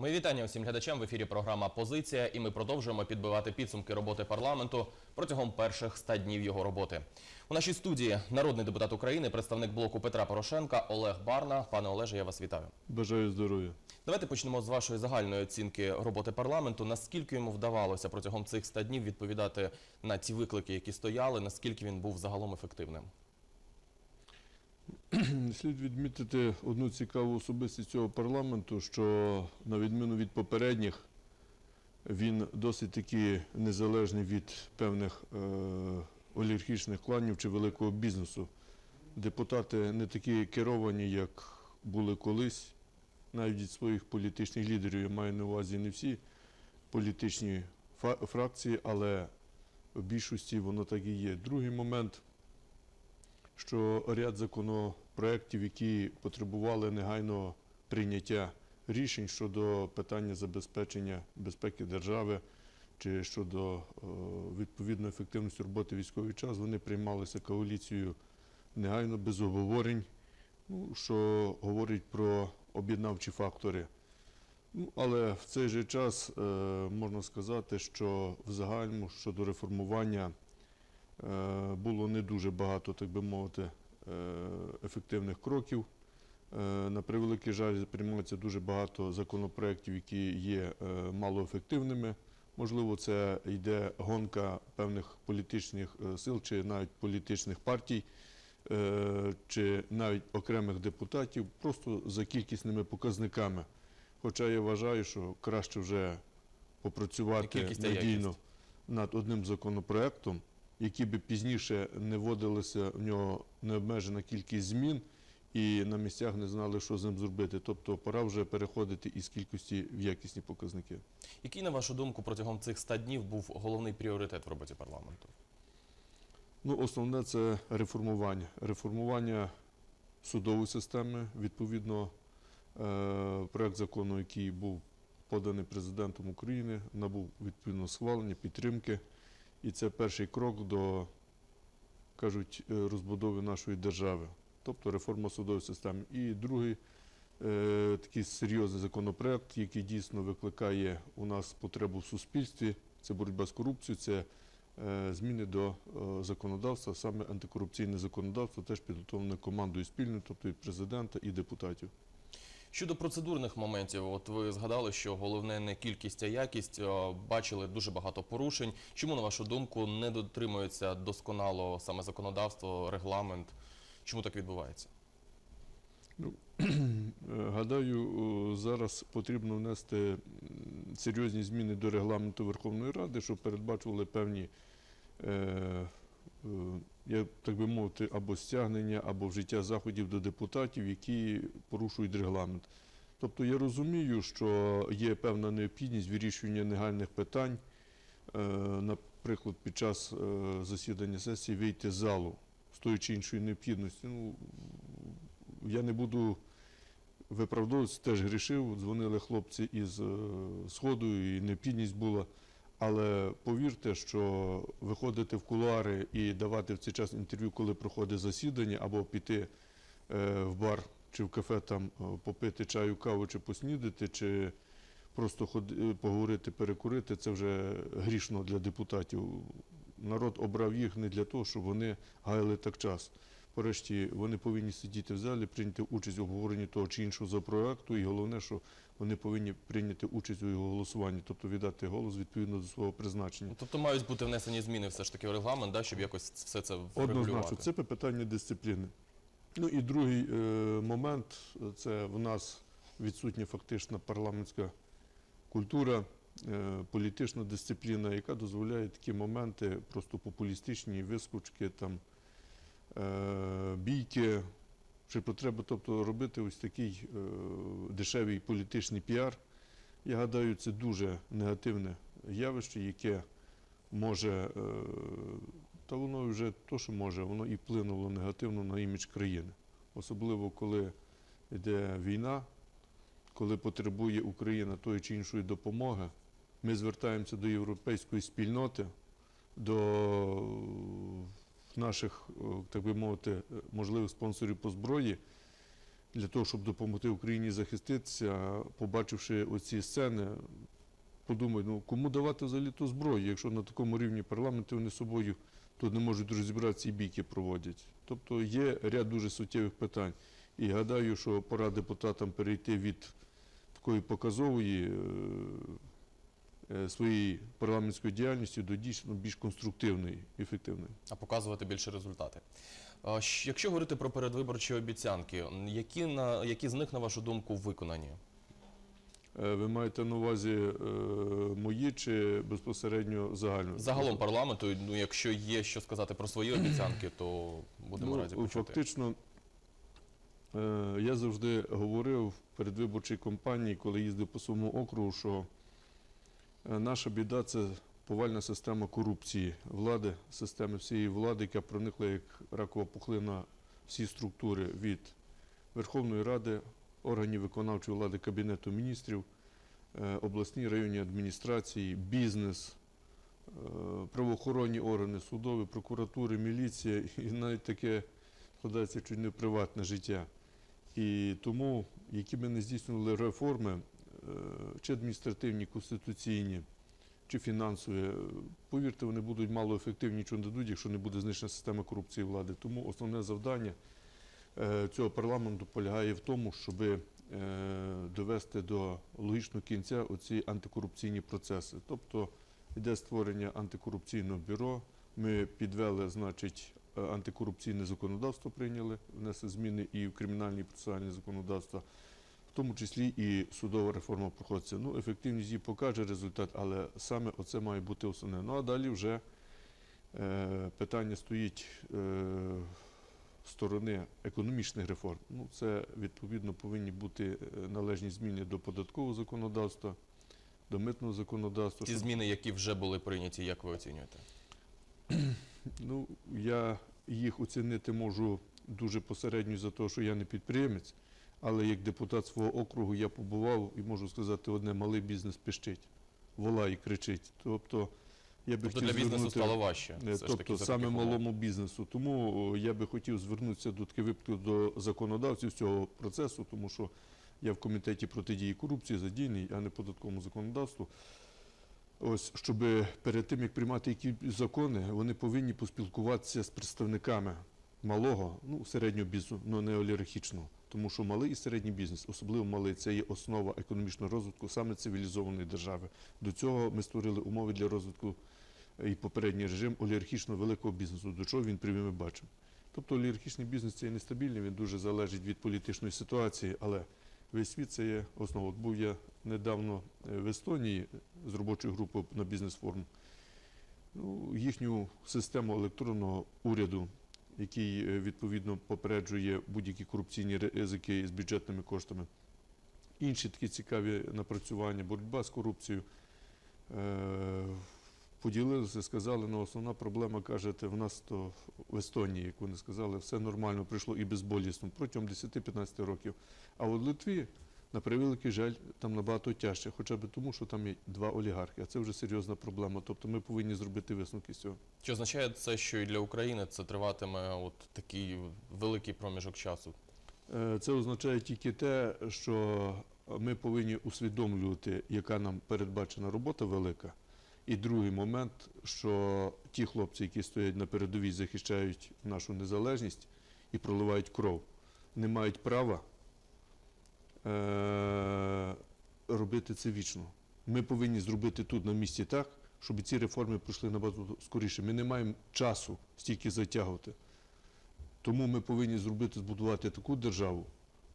Мої вітання усім глядачам в ефірі програма Позиція, і ми продовжуємо підбивати підсумки роботи парламенту протягом перших 100 днів його роботи. У нашій студії народний депутат України, представник блоку Петра Порошенка Олег Барна. Пане Олеже, я вас вітаю. Бажаю здоров'я. Давайте почнемо з вашої загальної оцінки роботи парламенту. Наскільки йому вдавалося протягом цих 100 днів відповідати на ті виклики, які стояли, наскільки він був загалом ефективним? Слід відмітити одну цікаву особистість цього парламенту, що на відміну від попередніх, він досить таки незалежний від певних е, олігархічних кланів чи великого бізнесу. Депутати не такі керовані, як були колись, навіть від своїх політичних лідерів. Я маю на увазі не всі політичні фракції, але в більшості воно так і є. Другий момент що ряд законопроєктів, які потребували негайного прийняття рішень щодо питання забезпечення безпеки держави чи щодо е, відповідної ефективності роботи військовий час, вони приймалися коаліцією негайно без обговорень, ну, що говорить про об'єднавчі фактори. Ну, але в цей же час е, можна сказати, що в загальному щодо реформування було не дуже багато, так би мовити, е, ефективних кроків. Е, На превеликий жаль, приймається дуже багато законопроєктів, які є е, малоефективними. Можливо, це йде гонка певних політичних е, сил чи навіть політичних партій, е, чи навіть окремих депутатів, просто за кількісними показниками. Хоча я вважаю, що краще вже попрацювати надійно над одним законопроектом, які би пізніше не вводилася в нього необмежена кількість змін, і на місцях не знали, що з ним зробити. Тобто пора вже переходити із кількості в якісні показники. Який, на вашу думку, протягом цих 100 днів був головний пріоритет в роботі парламенту? Ну, основне це реформування. Реформування судової системи. Відповідно, е, проект закону, який був поданий президентом України, набув відповідно схвалення, підтримки. І це перший крок до, кажуть, е, розбудови нашої держави, тобто реформа судової системи. І другий е, такий серйозний законопроект, який дійсно викликає у нас потребу в суспільстві, це боротьба з корупцією, це е, зміни до е, законодавства, саме антикорупційне законодавство, теж підготовлене командою спільно, тобто і президента, і депутатів. Щодо процедурних моментів, от ви згадали, що головне не кількість, а якість. Е, Бачили дуже багато порушень. Чому, на вашу думку, не дотримується досконало саме законодавство, регламент? Чому так відбувається? Е, Гадаю, зараз потрібно внести серйозні зміни до регламенту Верховної Ради, щоб передбачували певні, е, е, як так би мовити, або стягнення, або вжиття заходів до депутатів, які порушують регламент. Тобто я розумію, що є певна необхідність вирішення негальних питань, е, наприклад, під час е, засідання сесії вийти з залу з тої чи іншої необхідності. Ну, я не буду виправдовуватися, теж грішив. Дзвонили хлопці із Сходу, і необхідність була. Але повірте, що виходити в кулуари і давати в цей час інтерв'ю, коли проходить засідання, або піти е, в бар чи в кафе там е, попити чаю, каву, чи поснідати, чи просто поговорити, перекурити, це вже грішно для депутатів. Народ обрав їх не для того, щоб вони гаяли так час. Порешті вони повинні сидіти в залі, прийняти участь у обговоренні того чи іншого за проекту, і головне, що вони повинні прийняти участь у його голосуванні, тобто віддати голос відповідно до свого призначення. Тобто мають бути внесені зміни все ж таки в регламент, да, щоб якось все це врегулювати. Однозначно, це питання дисципліни. Ну і другий е, момент це в нас відсутня фактична парламентська культура, е, політична дисципліна, яка дозволяє такі моменти, просто популістичні вискочки, там, е, бійки, чи потреба тобто, робити ось такий е, дешевий політичний піар. Я гадаю, це дуже негативне явище, яке може, е, та воно вже то, що може, воно і вплинуло негативно на імідж країни. Особливо, коли йде війна, коли потребує Україна тої чи іншої допомоги, ми звертаємося до європейської спільноти, до наших, е, так би мовити, можливих спонсорів по зброї, для того, щоб допомогти Україні захиститися, побачивши оці сцени, подумають, ну кому давати взагалі ту зброю, якщо на такому рівні парламенти вони собою тут не можуть розібратися і бійки проводять. Тобто є ряд дуже суттєвих питань. І гадаю, що пора депутатам перейти від такої показової е, своєї парламентської діяльності до дійсно більш конструктивної, ефективної. а показувати більше результати. Якщо говорити про передвиборчі обіцянки, які, на, які з них, на вашу думку, виконані? Е, Ви маєте на увазі е, мої чи безпосередньо загально? Загалом парламенту, ну якщо є що сказати про свої обіцянки, то будемо раді ну, почути. Фактично, е, я завжди говорив в передвиборчій кампанії, коли їздив по своєму округу, що наша біда це повальна система корупції влади, системи всієї влади, яка проникла як ракова пухлина всі структури від Верховної Ради, органів виконавчої влади Кабінету міністрів, е, обласні районні адміністрації, бізнес, е, правоохоронні органи, судові, прокуратури, міліція і навіть таке складається чуть не приватне життя. І тому, які би не здійснювали реформи, е, чи адміністративні, конституційні, чи фінансові, е, повірте, вони будуть мало ефективні, нічого не дадуть, якщо не буде знищена система корупції влади. Тому основне завдання е, цього парламенту полягає в тому, щоб довести до логічного кінця оці антикорупційні процеси. Тобто йде створення антикорупційного бюро. Ми підвели, значить, е, антикорупційне законодавство прийняли, внесли зміни і в кримінальне і процесуальне законодавство, в тому числі і судова реформа проходиться. Ну, ефективність її покаже результат, але саме оце має бути основне. Ну а далі вже е, питання стоїть е, сторони економічних реформ. Ну, це відповідно повинні бути е, належні зміни до податкового законодавства, до митного законодавства. Ті зміни, які вже були прийняті, як ви оцінюєте? Ну, я їх оцінити можу дуже посередньо за те, що я не підприємець, але як депутат свого округу я побував і можу сказати одне, малий бізнес пищить, волає і кричить. Тобто я би Тобто хотів для бізнесу звернути, стало важче. е, все ж таки, тобто саме таких малому бізнесу. Тому я би хотів звернутися до таких випадків до законодавців цього процесу, тому що я в комітеті протидії корупції задійний, а не податковому законодавству. Ось, щоб перед тим, як приймати які закони, вони повинні поспілкуватися з представниками малого, ну, середнього бізнесу, але не олігархічного. Тому що малий і середній бізнес, особливо малий, це є основа економічного розвитку саме цивілізованої держави. До цього ми створили умови для розвитку і попередній режим олігархічного великого бізнесу. До чого він привів, ми бачимо. Тобто олігархічний бізнес це є нестабільний, він дуже залежить від політичної ситуації, але весь світ це є основа. От був я недавно е, в Естонії з робочою групою на бізнес-форум. Ну, їхню систему електронного уряду, який е, відповідно попереджує будь-які корупційні ризики з бюджетними коштами. Інші такі цікаві напрацювання, боротьба з корупцією. Е, Поділилися, сказали, ну основна проблема, кажете, в нас то в Естонії, як вони сказали, все нормально прийшло і безболісно протягом 10-15 років. А от в Литві, на превеликий жаль, там набагато тяжче, хоча б тому, що там є два олігархи, а це вже серйозна проблема. Тобто ми повинні зробити висновки з цього. Чи означає це, що і для України це триватиме от такий великий проміжок часу? Е, Це означає тільки те, що ми повинні усвідомлювати, яка нам передбачена робота велика. І другий момент, що ті хлопці, які стоять на передовій, захищають нашу незалежність і проливають кров, не мають права робити це вічно. Ми повинні зробити тут на місці так, щоб ці реформи пройшли набагато скоріше. Ми не маємо часу стільки затягувати. Тому ми повинні зробити, збудувати таку державу,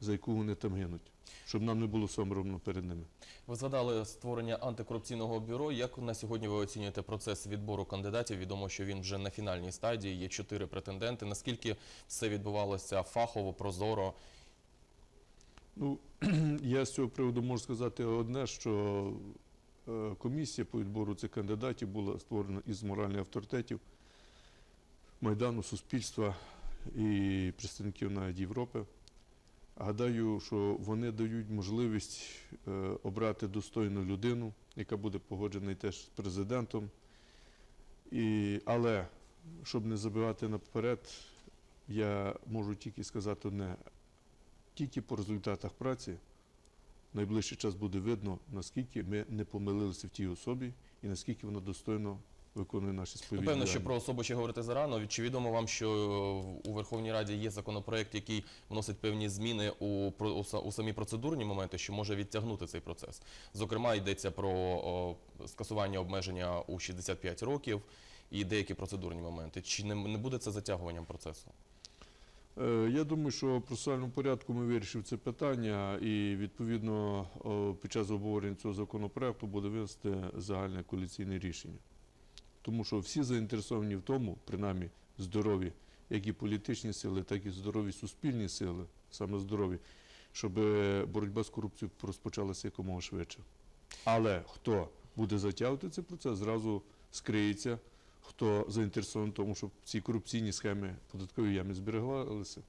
за яку вони там гинуть, щоб нам не було соромно перед ними. Ви згадали створення антикорупційного бюро. Як на сьогодні ви оцінюєте процес відбору кандидатів? Відомо, що він вже на фінальній стадії. Є чотири претенденти. Наскільки все відбувалося фахово, прозоро? Ну, я з цього приводу можу сказати одне, що е, комісія по відбору цих кандидатів була створена із моральних авторитетів Майдану, суспільства і представників навіть Європи. Гадаю, що вони дають можливість е, обрати достойну людину, яка буде погоджена теж з президентом. І, але, щоб не забивати наперед, я можу тільки сказати одне. Тільки по результатах праці найближчий час буде видно, наскільки ми не помилилися в тій особі і наскільки вона достойно виконує наші Ну, сповідні. Певно, що про особу ще говорити зарано. Чи відомо вам, що у Верховній Раді є законопроект, який вносить певні зміни у, у, у самі процедурні моменти, що може відтягнути цей процес? Зокрема, йдеться про о, скасування обмеження у 65 років і деякі процедурні моменти. Чи не, не буде це затягуванням процесу? Е, Я думаю, що в процесуальному порядку ми вирішимо це питання, і відповідно під час обговорення цього законопроекту буде винести загальне коаліційне рішення. Тому що всі заінтересовані в тому, принаймні здорові, як і політичні сили, так і здорові суспільні сили, саме здорові, щоб е, боротьба з корупцією розпочалася якомога швидше. Але хто буде затягувати цей процес, зразу скриється, хто заінтересований в тому, щоб ці корупційні схеми податкові ями збереглися.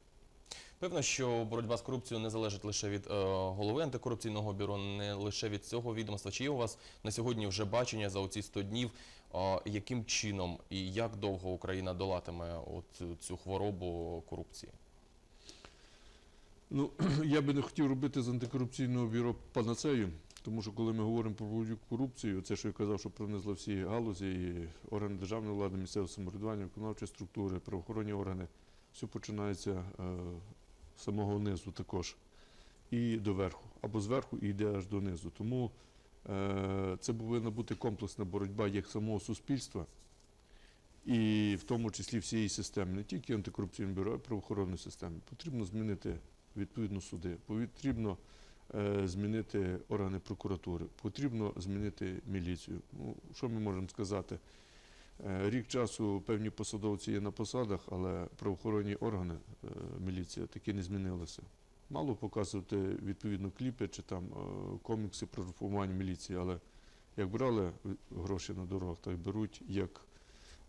Певно, що боротьба з корупцією не залежить лише від е, голови антикорупційного бюро, не лише від цього відомства. Чи є у вас на сьогодні вже бачення за оці 100 днів, е, яким чином і як довго Україна долатиме от цю хворобу корупції? Ну, я би не хотів робити з антикорупційного бюро панацею, тому що коли ми говоримо про боротьбу з корупцією, це що я казав, що пронесли всі галузі, і органи державної влади, місцевого самоврядування, виконавчі структури, правоохоронні органи, все починається е, з самого низу також і до верху, або зверху і йде аж донизу. Тому е, це повинна бути комплексна боротьба як самого суспільства, і в тому числі всієї системи, не тільки антикорупційного бюро, а й правоохоронної системи. Потрібно змінити відповідно суди, потрібно змінити органи прокуратури, потрібно змінити міліцію. Ну, що ми можемо сказати? Е, Рік часу певні посадовці є на посадах, але правоохоронні органи, е, міліція, таки не змінилися. Мало показувати відповідно кліпи чи там е, комікси про реформування міліції, але як брали гроші на дорогах, так беруть, як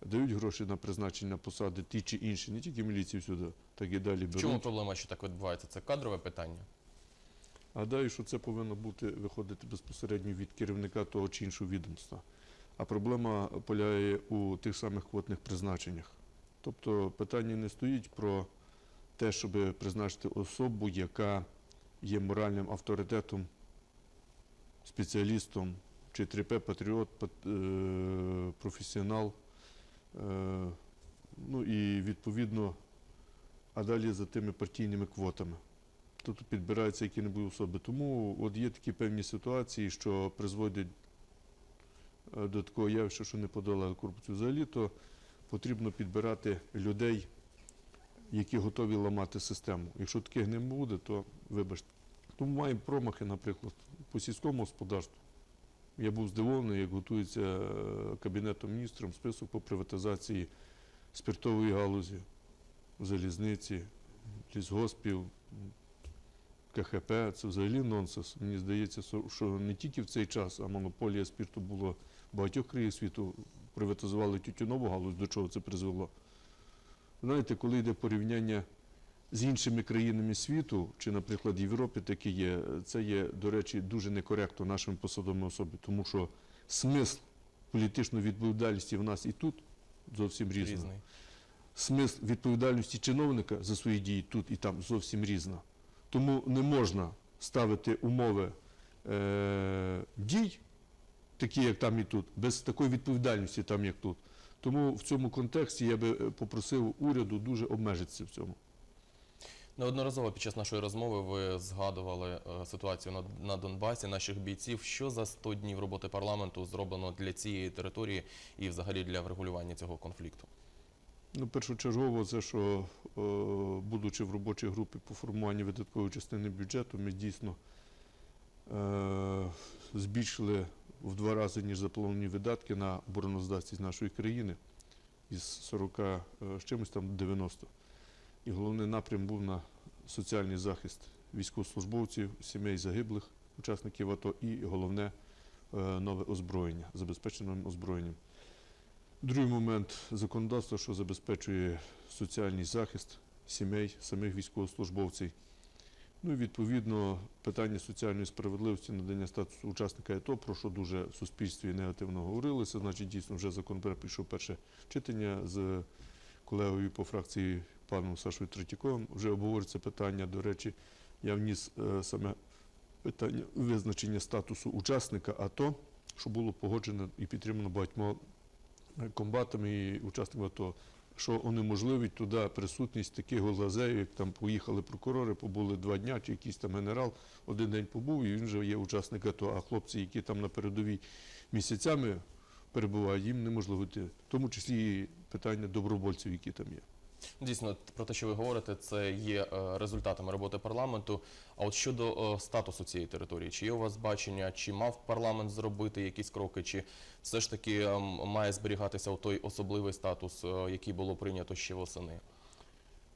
дають гроші на призначення посади ті чи інші, не тільки міліції всюди, так і далі беруть. чому проблема, що так відбувається? Це кадрове питання. Гадаю, що це повинно бути виходити безпосередньо від керівника того чи іншого відомства. А проблема полягає у тих самих квотних призначеннях. Тобто питання не стоїть про те, щоб призначити особу, яка є моральним авторитетом, спеціалістом, чи 3П, патріот, е, професіонал. Е, Ну і відповідно, а далі за тими партійними квотами тобто підбираються які-небудь особи. Тому от є такі певні ситуації, що призводять е, до такого явища, що не подолали корупцію. Взагалі, то потрібно підбирати людей, які готові ламати систему. Якщо таких не буде, то вибачте. Тому маємо промахи, наприклад, по сільському господарству. Я був здивований, як готується е, Кабінетом міністром список по приватизації спиртової галузі, залізниці, лісгоспів, КХП це взагалі нонсенс. Мені здається, що не тільки в цей час, а монополія спірту була в багатьох країнах світу. Приватизували тютюнову галузь, до чого це призвело. Знаєте, коли йде порівняння з іншими країнами світу, чи, наприклад, Європи такі є, це є, до речі, дуже некоректно нашими посадовими особами, тому що смисл політичної відповідальності в нас і тут зовсім різний Різний. смисл відповідальності чиновника за свої дії тут і там зовсім різна. Тому не можна ставити умови е, дій, такі як там і тут, без такої відповідальності, там як тут. Тому в цьому контексті я би е, попросив уряду дуже обмежитися в цьому. Неодноразово під час нашої розмови ви згадували е, ситуацію на, на Донбасі, наших бійців. Що за 100 днів роботи парламенту зроблено для цієї території і взагалі для врегулювання цього конфлікту? Ну, першочергово, це що, е, будучи в робочій групі по формуванню видаткової частини бюджету, ми дійсно е, збільшили в два рази, ніж заплановані видатки на обороноздатність нашої країни із 40 е, з чимось там 90. І головний напрям був на соціальний захист військовослужбовців, сімей загиблих, учасників АТО і головне нове озброєння, забезпечення новим озброєнням. Другий момент законодавство, що забезпечує соціальний захист сімей, самих військовослужбовців. Ну і відповідно питання соціальної справедливості, надання статусу учасника АТО, про що дуже в суспільстві негативно говорилося. Значить, дійсно вже законопроект пішов перше читання з колегою по фракції паном Сашою Третьяковим. Вже обговорюється питання, до речі, я вніс е, саме питання визначення статусу учасника АТО, що було погоджено і підтримано багатьма комбатами і учасниками АТО, що унеможливить туди присутність таких глазеїв, як там поїхали прокурори, побули два дня, чи якийсь там генерал один день побув, і він вже є учасник АТО. А хлопці, які там на передовій місяцями перебувають, їм неможливо йти. В тому числі і питання добровольців, які там є. Дійсно, про те, що ви говорите, це є е, результатами роботи парламенту. А от щодо е, статусу цієї території, чи є у вас бачення, чи мав парламент зробити якісь кроки, чи все ж таки ем, має зберігатися той особливий статус, е, який було прийнято ще восени?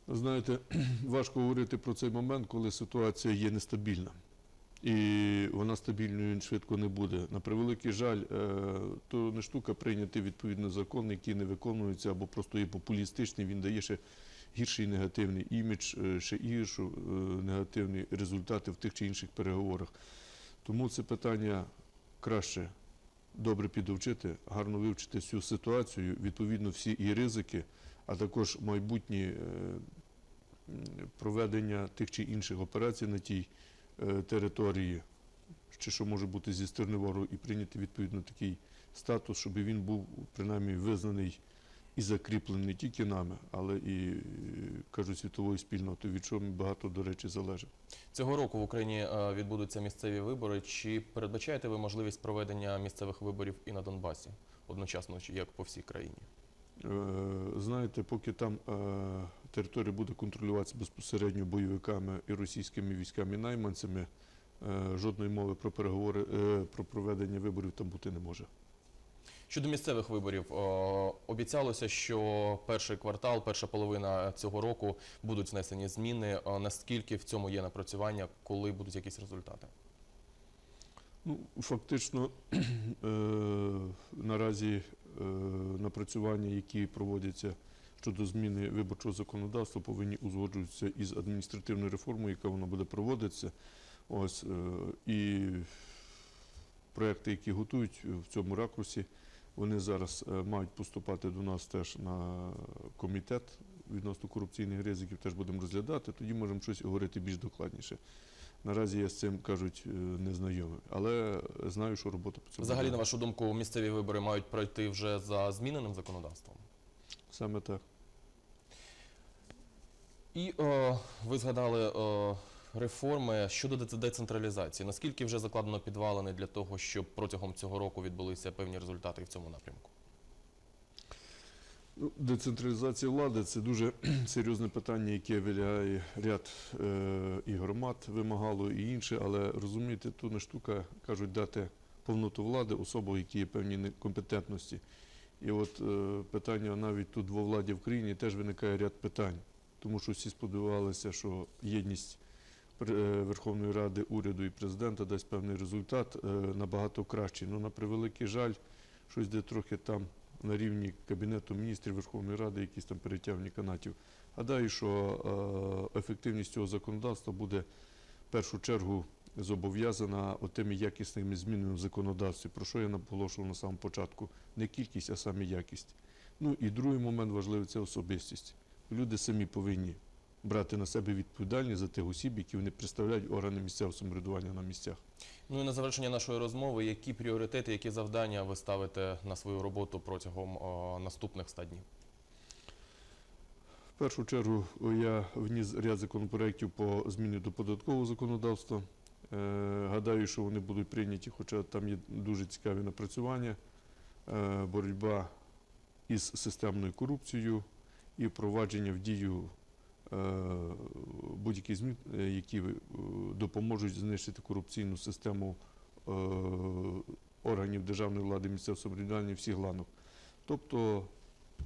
Знаєте, важко говорити про цей момент, коли ситуація є нестабільна. І вона стабільною швидко не буде. На превеликий жаль, е, то не штука прийняти відповідно закон, який не виконується або просто є популістичний, він дає ще гірший негативний імідж, е, ще гірші негативні результати в тих чи інших переговорах. Тому це питання краще добре підовчити, гарно вивчити всю ситуацію, відповідно всі і ризики, а також майбутні е, проведення тих чи інших операцій на тій е, території, чи що може бути зі сторони ворогу, і прийняти відповідно такий статус, щоб він був принаймні визнаний і закріплений не тільки нами, але і е, кажуть світовою спільнотою, від чого багато, до речі, залежить. Цього року в Україні е, відбудуться місцеві вибори. Чи передбачаєте ви можливість проведення місцевих виборів і на Донбасі одночасно, чи як по всій країні? Е, Знаєте, поки там е, територія буде контролюватися безпосередньо бойовиками і російськими військами і найманцями, е, жодної мови про переговори про проведення виборів там бути не може. Щодо місцевих виборів, обіцялося, що перший квартал, перша половина цього року будуть внесені зміни. Наскільки в цьому є напрацювання, коли будуть якісь результати? Ну, фактично, наразі напрацювання, які проводяться щодо зміни виборчого законодавства, повинні узгоджуватися із адміністративною реформою, яка вона буде проводитися. Ось, е, і проекти, які готують в цьому ракурсі, вони зараз е, мають поступати до нас теж на комітет відносно корупційних ризиків, теж будемо розглядати, тоді можемо щось говорити більш докладніше. Наразі я з цим кажуть е, не знайомий, але знаю, що робота по цьому. Взагалі, на вашу думку, місцеві вибори мають пройти вже за зміненим законодавством? саме так. І о, ви згадали о, реформи щодо децентралізації. Наскільки вже закладено підвалини для того, щоб протягом цього року відбулися певні результати в цьому напрямку? Ну, Децентралізація влади це дуже серйозне питання, яке вилягає ряд е, і громад вимагало, і інше, але розумієте, тут не штука, кажуть, дати повноту влади особам, які є певні некомпетентності. І от е, питання навіть тут во владі в країні теж виникає ряд питань, тому що всі сподівалися, що єдність е, Верховної Ради, уряду і президента дасть певний результат набагато кращий. Ну, на превеликий жаль, щось де трохи там на рівні Кабінету міністрів Верховної Ради, якісь там перетягнення канатів. Гадаю, що е, ефективність цього законодавства буде в першу чергу зобов'язана тими якісними змінами в законодавстві, про що я наголошував на самому початку. Не кількість, а саме якість. Ну і другий момент важливий це особистість. Люди самі повинні брати на себе відповідальність за тих осіб, які вони представляють органи місцевого самоврядування на місцях. Ну і на завершення нашої розмови, які пріоритети, які завдання ви ставите на свою роботу протягом о, наступних 100 днів? В першу чергу я вніс ряд законопроєктів по зміні до податкового законодавства. Е, гадаю, що вони будуть прийняті, хоча там є дуже цікаві напрацювання, е, боротьба із системною корупцією і впровадження в дію е, будь-яких змін, е, які е, допоможуть знищити корупційну систему органів державної влади, місцевого самоврядування всіх ланок. Тобто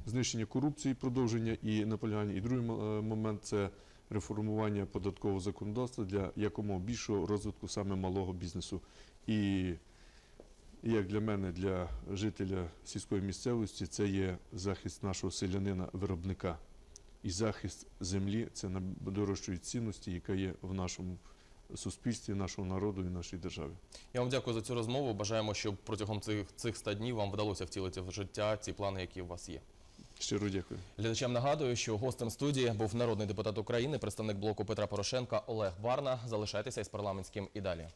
знищення корупції, продовження і наполягання. І другий момент це реформування податкового законодавства для якомога більшого розвитку саме малого бізнесу. І як для мене, для жителя сільської місцевості, це є захист нашого селянина-виробника. І захист землі це найдорожчої цінності, яка є в нашому суспільстві, нашого народу і нашій державі. Я вам дякую за цю розмову. Бажаємо, щоб протягом цих, цих 100 днів вам вдалося втілити в життя ці плани, які у вас є. Щиро дякую. Глядачам нагадую, що гостем студії був народний депутат України, представник блоку Петра Порошенка Олег Барна. Залишайтеся із парламентським і далі.